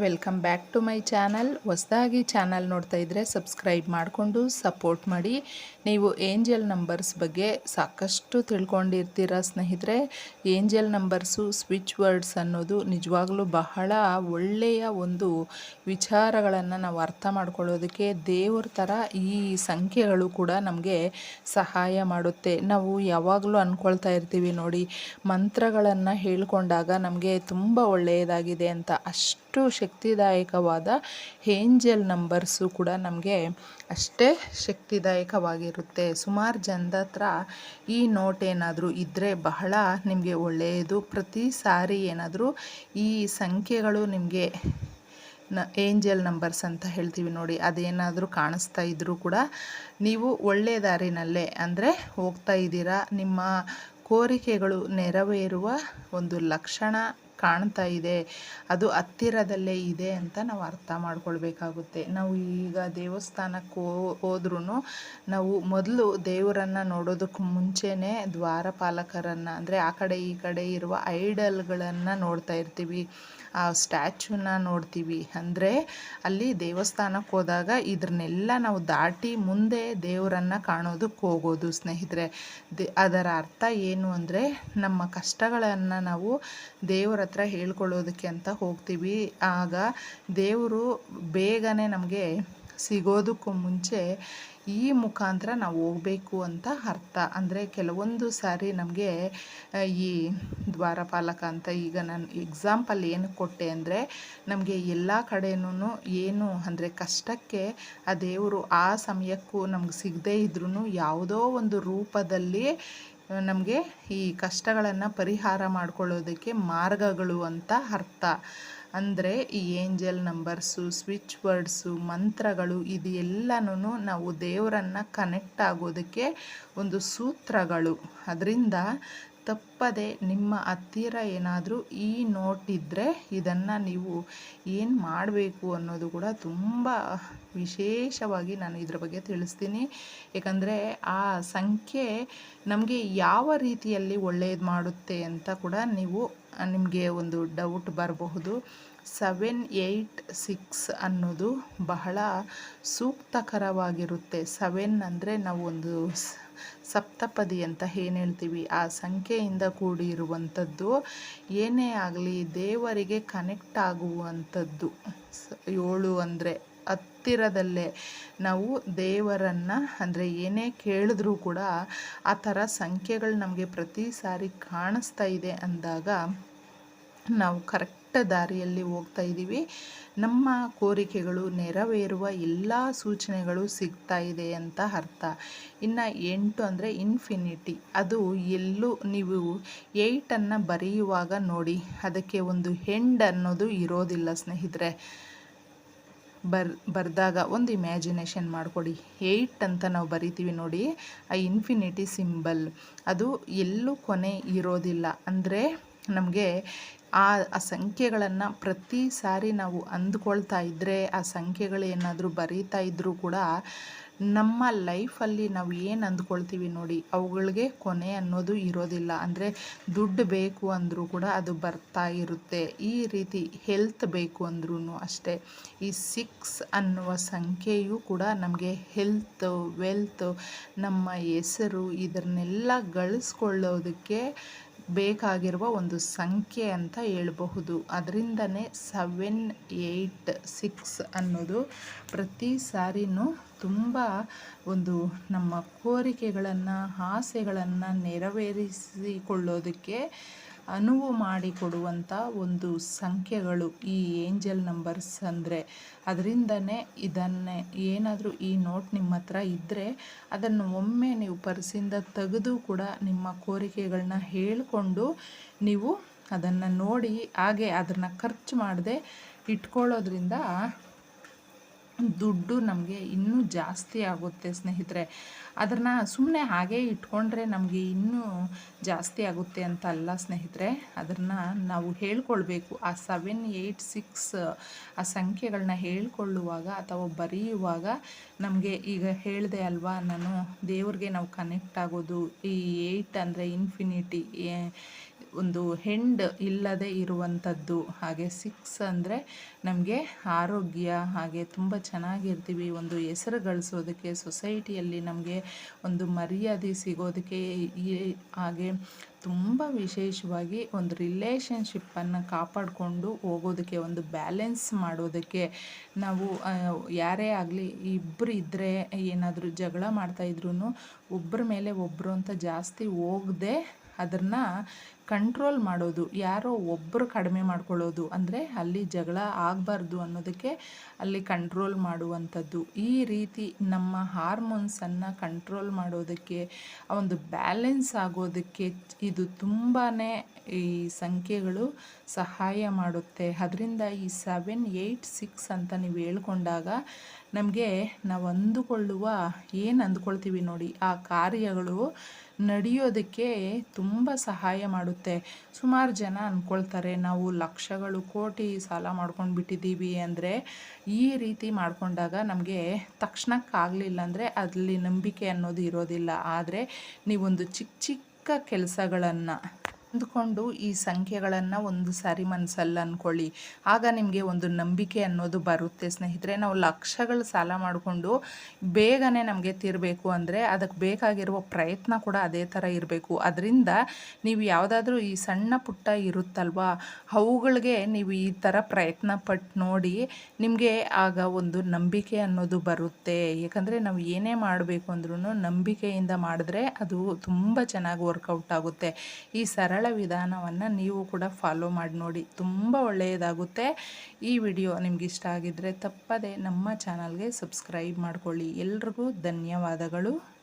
Welcome back to my channel. ಹೊಸದಾಗಿ channel ನೋಡ್ತಾ ಇದ್ದರೆ ಸಬ್ಸ್ಕ್ರೈಬ್ ಮಾಡಿಕೊಂಡು ಸಪೋರ್ಟ್ ಮಾಡಿ. ನೀವು ಏಂಜಲ್ ನಂಬರ್ಸ್ ಬಗ್ಗೆ ಸಾಕಷ್ಟು ತಿಳ್ಕೊಂಡಿರ್ತೀರ ಸ್ನೇಹಿತರೆ, ಏಂಜಲ್ ನಂಬರ್ಸು, ಸ್ವಿಚ್ ವರ್ಡ್ಸ್ ಅನ್ನೋದು ನಿಜವಾಗ್ಲೂ ಬಹಳ ಒಳ್ಳೆಯ ಒಂದು ವಿಚಾರಗಳನ್ನು ನಾವು ಅರ್ಥ ಮಾಡ್ಕೊಳ್ಳೋದಕ್ಕೆ ದೇವ್ರ ಥರ ಈ ಸಂಖ್ಯೆಗಳು ಕೂಡ ನಮಗೆ ಸಹಾಯ ಮಾಡುತ್ತೆ. ನಾವು ಯಾವಾಗಲೂ ಅಂದ್ಕೊಳ್ತಾ ಇರ್ತೀವಿ ನೋಡಿ, ಮಂತ್ರಗಳನ್ನು ಹೇಳ್ಕೊಂಡಾಗ ನಮಗೆ ತುಂಬ ಒಳ್ಳೆಯದಾಗಿದೆ ಅಂತ ಅಷ್ಟು ಶಕ್ತಿದಾಯಕವಾದ ಏಂಜಲ್ ನಂಬರ್ಸು ಕೂಡ ನಮಗೆ ಅಷ್ಟೇ ಶಕ್ತಿದಾಯಕವಾಗಿರುತ್ತೆ. ಸುಮಾರು ಜನದ ಈ ನೋಟ್ ಏನಾದರೂ ಇದ್ದರೆ ಬಹಳ ನಿಮಗೆ ಒಳ್ಳೆಯದು ಪ್ರತಿ ಸಾರಿ ಏನಾದರೂ ಈ ಸಂಖ್ಯೆಗಳು ನಿಮಗೆ ನ ಏಂಜಲ್ ನಂಬರ್ಸ್ ಅಂತ ಹೇಳ್ತೀವಿ ನೋಡಿ, ಅದೇನಾದರೂ ಕಾಣಿಸ್ತಾ ಇದ್ದರೂ ಕೂಡ ನೀವು ಒಳ್ಳೆಯ ದಾರಿನಲ್ಲೇ ಅಂದರೆ ಹೋಗ್ತಾ ಇದ್ದೀರಾ. ನಿಮ್ಮ ಕೋರಿಕೆಗಳು ನೆರವೇರುವ ಒಂದು ಲಕ್ಷಣ ಕಾಣ್ತಾ ಇದೆ, ಅದು ಹತ್ತಿರದಲ್ಲೇ ಇದೆ ಅಂತ ನಾವು ಅರ್ಥ ಮಾಡ್ಕೊಳ್ಬೇಕಾಗುತ್ತೆ. ನಾವು ಈಗ ದೇವಸ್ಥಾನಕ್ಕೆ ಹೋದ್ರೂ ನಾವು ಮೊದಲು ದೇವರನ್ನು ನೋಡೋದಕ್ಕೆ ಮುಂಚೆನೇ ದ್ವಾರಪಾಲಕರನ್ನು, ಅಂದರೆ ಆ ಕಡೆ ಈ ಕಡೆ ಇರುವ ಐಡಲ್ಗಳನ್ನು ನೋಡ್ತಾ ಇರ್ತೀವಿ. ಆ ಸ್ಟ್ಯಾಚ್ಯೂನ ನೋಡ್ತೀವಿ. ಅಂದರೆ ಅಲ್ಲಿ ದೇವಸ್ಥಾನಕ್ಕೆ ಹೋದಾಗ ಇದನ್ನೆಲ್ಲ ನಾವು ದಾಟಿ ಮುಂದೆ ದೇವರನ್ನು ಕಾಣೋದಕ್ಕೆ ಹೋಗೋದು ಸ್ನೇಹಿತರೆ. ಅದರ ಅರ್ಥ ಏನು ಅಂದರೆ ನಮ್ಮ ಕಷ್ಟಗಳನ್ನು ನಾವು ದೇವರ ಹತ್ರ ಹೇಳ್ಕೊಳ್ಳೋದಕ್ಕೆ ಅಂತ ಹೋಗ್ತೀವಿ. ಆಗ ದೇವರು ಬೇಗನೆ ನಮಗೆ ಸಿಗೋದಕ್ಕೂ ಮುಂಚೆ ಈ ಮುಖಾಂತರ ನಾವು ಹೋಗಬೇಕು ಅಂತ ಅರ್ಥ. ಅಂದರೆ ಕೆಲವೊಂದು ಸಾರಿ ನಮಗೆ ಈ ದ್ವಾರಪಾಲಕ ಅಂತ ಈಗ ನಾನು ಎಕ್ಸಾಂಪಲ್ ಏನು ಕೊಟ್ಟೆ ಅಂದರೆ, ನಮಗೆ ಎಲ್ಲ ಕಡೆನೂ ಏನು ಅಂದರೆ ಕಷ್ಟಕ್ಕೆ ಆ ದೇವರು ಆ ಸಮಯಕ್ಕೂ ನಮ್ಗೆ ಸಿಗದೇ ಇದ್ರೂ ಯಾವುದೋ ಒಂದು ರೂಪದಲ್ಲಿ ನಮಗೆ ಈ ಕಷ್ಟಗಳನ್ನು ಪರಿಹಾರ ಮಾಡ್ಕೊಳ್ಳೋದಕ್ಕೆ ಮಾರ್ಗಗಳು ಅಂತ ಅರ್ಥ. ಅಂದರೆ ಈ ಏಂಜಲ್ ನಂಬರ್ಸು, ಸ್ವಿಚ್ ವರ್ಡ್ಸು, ಮಂತ್ರಗಳು ಇದು ಎಲ್ಲನೂ ನಾವು ದೇವರನ್ನು ಕನೆಕ್ಟ್ ಆಗೋದಕ್ಕೆ ಒಂದು ಸೂತ್ರಗಳು. ಅದರಿಂದ ತಪ್ಪದೆ ನಿಮ್ಮ ಹತ್ತಿರ ಏನಾದರೂ ಈ ನೋಟ್ ಇದ್ದರೆ ಇದನ್ನು ನೀವು ಏನು ಮಾಡಬೇಕು ಅನ್ನೋದು ಕೂಡ ತುಂಬ ವಿಶೇಷವಾಗಿ ನಾನು ಇದ್ರ ಬಗ್ಗೆ ತಿಳಿಸ್ತೀನಿ. ಏಕೆಂದರೆ ಆ ಸಂಖ್ಯೆ ನಮಗೆ ಯಾವ ರೀತಿಯಲ್ಲಿ ಒಳ್ಳೆಯದು ಮಾಡುತ್ತೆ ಅಂತ ಕೂಡ ನೀವು ನಿಮಗೆ ಒಂದು ಡೌಟ್ ಬರಬಹುದು. ಸೆವೆನ್ ಏಯ್ಟ್ ಸಿಕ್ಸ್ ಅನ್ನೋದು ಬಹಳ ಸೂಕ್ತಕರವಾಗಿರುತ್ತೆ. ಸೆವೆನ್ ಅಂದರೆ ನಾವು ಒಂದು ಸಪ್ತಪದಿ ಅಂತ ಏನು ಹೇಳ್ತೀವಿ? ಆ ಸಂಖ್ಯೆಯಿಂದ ಕೂಡಿರುವಂಥದ್ದು, ಏನೇ ಆಗಲಿ ದೇವರಿಗೆ ಕನೆಕ್ಟ್ ಆಗುವಂಥದ್ದು. ಏಳು ಅಂದರೆ ಹತ್ತಿರದಲ್ಲೇ ನಾವು ದೇವರನ್ನು, ಅಂದರೆ ಏನೇ ಕೇಳಿದ್ರೂ ಕೂಡ ಆ ಥರ ಸಂಖ್ಯೆಗಳು ನಮಗೆ ಪ್ರತಿ ಸಾರಿ ಕಾಣಿಸ್ತಾ ಇದೆ ಅಂದಾಗ ನಾವು ಕರೆಕ್ಟ್ ದಾರಿಯಲ್ಲಿ ಹೋಗ್ತಾ ಇದ್ದೀವಿ. ನಮ್ಮ ಕೋರಿಕೆಗಳು ನೆರವೇರುವ ಎಲ್ಲ ಸೂಚನೆಗಳು ಸಿಗ್ತಾ ಇದೆ ಅಂತ ಅರ್ಥ. ಇನ್ನು ಎಂಟು ಅಂದರೆ ಇನ್ಫಿನಿಟಿ ಅದು ಎಲ್ಲೂ ನೀವು ಏಯ್ಟನ್ನು ಬರೆಯುವಾಗ ನೋಡಿ, ಅದಕ್ಕೆ ಒಂದು ಹೆಂಡ್ ಅನ್ನೋದು ಇರೋದಿಲ್ಲ ಸ್ನೇಹಿತರೆ. ಬರ್, ಬರೆದಾಗ ಒಂದು ಇಮ್ಯಾಜಿನೇಷನ್ ಮಾಡಿಕೊಡಿ. ಏಯ್ಟ್ ಅಂತ ನಾವು ಬರಿತೀವಿ ನೋಡಿ, ಆ ಇನ್ಫಿನಿಟಿ ಸಿಂಬಲ್ ಅದು ಎಲ್ಲೂ ಕೊನೆ ಇರೋದಿಲ್ಲ. ಅಂದರೆ ನಮಗೆ ಆ ಆ ಸಂಖ್ಯೆಗಳನ್ನು ಪ್ರತಿ ಸಾರಿ ನಾವು ಅಂದ್ಕೊಳ್ತಾ ಇದ್ದರೆ ಆ ಸಂಖ್ಯೆಗಳು ಏನಾದರೂ ಬರೀತಾ ಇದ್ದರೂ ಕೂಡ ನಮ್ಮ ಲೈಫಲ್ಲಿ ನಾವು ಏನು ಅಂದ್ಕೊಳ್ತೀವಿ ನೋಡಿ, ಅವುಗಳಿಗೆ ಕೊನೆ ಅನ್ನೋದು ಇರೋದಿಲ್ಲ. ಅಂದರೆ ದುಡ್ಡು ಬೇಕು ಅಂದರೂ ಕೂಡ ಅದು ಬರ್ತಾ ಇರುತ್ತೆ. ಈ ರೀತಿ ಹೆಲ್ತ್ ಬೇಕು ಅಂದ್ರೂ ಅಷ್ಟೇ. ಈ ಸಿಕ್ಸ್ ಅನ್ನುವ ಸಂಖ್ಯೆಯು ಕೂಡ ನಮಗೆ ಹೆಲ್ತ್, ವೆಲ್ತ್, ನಮ್ಮ ಹೆಸರು ಇದನ್ನೆಲ್ಲ ಗಳಿಸ್ಕೊಳ್ಳೋದಕ್ಕೆ ಬೇಕಾಗಿರುವ ಒಂದು ಸಂಖ್ಯೆ ಅಂತ ಹೇಳಬಹುದು. ಅದರಿಂದನೇ ಸೆವೆನ್ ಏಯ್ಟ್ ಸಿಕ್ಸ್ ಅನ್ನೋದು ಪ್ರತಿ ಸಾರಿನೂ ತುಂಬ ಒಂದು ನಮ್ಮ ಕೋರಿಕೆಗಳನ್ನು, ಆಸೆಗಳನ್ನು ನೆರವೇರಿಸಿಕೊಳ್ಳೋದಕ್ಕೆ ಅನುವು ಮಾಡಿಕೊಡುವಂಥ ಒಂದು ಸಂಖ್ಯೆಗಳು ಈ ಏಂಜಲ್ ನಂಬರ್ಸ್ ಅಂದರೆ. ಅದರಿಂದನೇ ಇದನ್ನೇ ಏನಾದರೂ ಈ ನೋಟ್ ನಿಮ್ಮ ಹತ್ರ ಇದ್ದರೆ ಅದನ್ನು ಒಮ್ಮೆ ನೀವು ಪರ್ಸಿಂದ ತೆಗೆದು ಕೂಡ ನಿಮ್ಮ ಕೋರಿಕೆಗಳನ್ನ ಹೇಳಿಕೊಂಡು ನೀವು ಅದನ್ನು ನೋಡಿ ಹಾಗೆ ಅದನ್ನು ಖರ್ಚು ಮಾಡದೆ ಇಟ್ಕೊಳ್ಳೋದ್ರಿಂದ ದುಡ್ಡು ನಮಗೆ ಇನ್ನೂ ಜಾಸ್ತಿ ಆಗುತ್ತೆ, ಸ್ನೇಹಿತರೆ. ಅದನ್ನು ಸುಮ್ಮನೆ ಹಾಗೆ ಇಟ್ಕೊಂಡ್ರೆ ನಮಗೆ ಇನ್ನೂ ಜಾಸ್ತಿ ಆಗುತ್ತೆ ಅಂತ ಅಲ್ಲ, ಸ್ನೇಹಿತರೆ. ಅದನ್ನು ನಾವು ಹೇಳ್ಕೊಳ್ಬೇಕು. ಆ ಸೆವೆನ್ ಏಯ್ಟ್ ಸಿಕ್ಸ್ ಆ ಸಂಖ್ಯೆಗಳನ್ನ ಹೇಳ್ಕೊಳ್ಳುವಾಗ ಅಥವಾ ಬರೆಯುವಾಗ ನಮಗೆ ಈಗ ಹೇಳಿದೆ ಅಲ್ವಾ, ನಾನು ದೇವ್ರಿಗೆ ನಾವು ಕನೆಕ್ಟ್ ಆಗೋದು. ಈ ಏಯ್ಟ್ ಅಂದರೆ ಇನ್ಫಿನಿಟಿ ಒಂದು ಹೆಂಡ್ ಇಲ್ಲದೆ ಇರುವಂಥದ್ದು, ಹಾಗೆ ಸಿಕ್ಸ್ ಅಂದರೆ ನಮಗೆ ಆರೋಗ್ಯ, ಹಾಗೆ ತುಂಬ ಚೆನ್ನಾಗಿರ್ತೀವಿ. ಒಂದು ಹೆಸರು ಗಳಿಸೋದಕ್ಕೆ, ಸೊಸೈಟಿಯಲ್ಲಿ ನಮಗೆ ಒಂದು ಮರ್ಯಾದೆ ಸಿಗೋದಕ್ಕೆ ಹಾಗೆ ತುಂಬ ವಿಶೇಷವಾಗಿ ಒಂದು ರಿಲೇಷನ್ಶಿಪ್ಪನ್ನು ಕಾಪಾಡಿಕೊಂಡು ಹೋಗೋದಕ್ಕೆ, ಒಂದು ಬ್ಯಾಲೆನ್ಸ್ ಮಾಡೋದಕ್ಕೆ ನಾವು ಯಾರೇ ಆಗಲಿ ಇಬ್ಬರು ಇದ್ದರೆ ಏನಾದರೂ ಜಗಳ ಮಾಡ್ತಾಯಿದ್ರು ಒಬ್ಬರ ಮೇಲೆ ಒಬ್ಬರು ಅಂತ ಜಾಸ್ತಿ ಹೋಗದೆ ಅದನ್ನು ಕಂಟ್ರೋಲ್ ಮಾಡೋದು, ಯಾರೋ ಒಬ್ಬರು ಕಡಿಮೆ ಮಾಡ್ಕೊಳ್ಳೋದು ಅಂದರೆ ಅಲ್ಲಿ ಜಗಳ ಆಗಬಾರ್ದು ಅನ್ನೋದಕ್ಕೆ ಅಲ್ಲಿ ಕಂಟ್ರೋಲ್ ಮಾಡುವಂಥದ್ದು. ಈ ರೀತಿ ನಮ್ಮ ಹಾರ್ಮೋನ್ಸನ್ನು ಕಂಟ್ರೋಲ್ ಮಾಡೋದಕ್ಕೆ, ಆ ಒಂದು ಬ್ಯಾಲೆನ್ಸ್ ಆಗೋದಕ್ಕೆ ಇದು ತುಂಬಾ ಈ ಸಂಖ್ಯೆಗಳು ಸಹಾಯ ಮಾಡುತ್ತೆ. ಅದರಿಂದ ಈ ಸೆವೆನ್ ಏಯ್ಟ್ ಸಿಕ್ಸ್ ಅಂತ ನೀವು ಹೇಳ್ಕೊಂಡಾಗ ನಮಗೆ ನಾವು ಅಂದುಕೊಳ್ಳುವ, ಏನು ಅಂದ್ಕೊಳ್ತೀವಿ ನೋಡಿ, ಆ ಕಾರ್ಯಗಳು ನಡೆಯೋದಕ್ಕೆ ತುಂಬ ಸಹಾಯ ಮಾಡುತ್ತೆ ಸುಮಾರು ಜನ ಅಂದ್ಕೊಳ್ತಾರೆ ನಾವು ಲಕ್ಷಗಳು, ಕೋಟಿ ಸಾಲ ಮಾಡ್ಕೊಂಡು ಬಿಟ್ಟಿದ್ದೀವಿ. ಅಂದರೆ ಈ ರೀತಿ ಮಾಡಿಕೊಂಡಾಗ ನಮಗೆ ತಕ್ಷಣಕ್ಕಾಗಲಿಲ್ಲ ಅಂದರೆ ಅಲ್ಲಿ ನಂಬಿಕೆ ಅನ್ನೋದು ಇರೋದಿಲ್ಲ. ಆದರೆ ನೀವೊಂದು ಚಿಕ್ಕ ಚಿಕ್ಕ ಕೆಲಸಗಳನ್ನು ಅಂದ್ಕೊಂಡು ಈ ಸಂಖ್ಯೆಗಳನ್ನು ಒಂದು ಸಾರಿ ಮನಸ್ಸಲ್ಲಿ ಅಂದ್ಕೊಳ್ಳಿ ಆಗ ನಿಮಗೆ ಒಂದು ನಂಬಿಕೆ ಅನ್ನೋದು ಬರುತ್ತೆ ಸ್ನೇಹಿತರೆ. ನಾವು ಲಕ್ಷಗಳು ಸಾಲ ಮಾಡಿಕೊಂಡು ಬೇಗನೆ ನಮಗೆ ತೀರಬೇಕು ಅಂದರೆ ಅದಕ್ಕೆ ಬೇಕಾಗಿರುವ ಪ್ರಯತ್ನ ಕೂಡ ಅದೇ ಥರ ಇರಬೇಕು. ಅದರಿಂದ ನೀವು ಯಾವುದಾದ್ರೂ ಈ ಸಣ್ಣ ಪುಟ್ಟ ಇರುತ್ತಲ್ವಾ, ಅವುಗಳಿಗೆ ನೀವು ಈ ಥರ ಪ್ರಯತ್ನ ಪಟ್ಟು ನೋಡಿ ನಿಮಗೆ ಆಗ ಒಂದು ನಂಬಿಕೆ ಅನ್ನೋದು ಬರುತ್ತೆ. ಯಾಕಂದರೆ ನಾವು ಏನೇ ಮಾಡಬೇಕು ಅಂದ್ರೂ ನಂಬಿಕೆಯಿಂದ ಮಾಡಿದ್ರೆ ಅದು ತುಂಬ ಚೆನ್ನಾಗಿ ವರ್ಕೌಟ್ ಆಗುತ್ತೆ. ಈ ಸರಳ ವಿಧಾನವನ್ನು ನೀವು ಕೂಡ ಫಾಲೋ ಮಾಡಿ ನೋಡಿ. ತುಂಬ ಒಳ್ಳೆಯದಾಗುತ್ತೆ. ಈ ವಿಡಿಯೋ ನಿಮ್ಗೆ ಇಷ್ಟ ಆಗಿದ್ದರೆ ತಪ್ಪದೆ ನಮ್ಮ ಚಾನಲ್ಗೆ ಸಬ್ಸ್ಕ್ರೈಬ್ ಮಾಡಿಕೊಳ್ಳಿ. ಎಲ್ರಿಗೂ ಧನ್ಯವಾದಗಳು.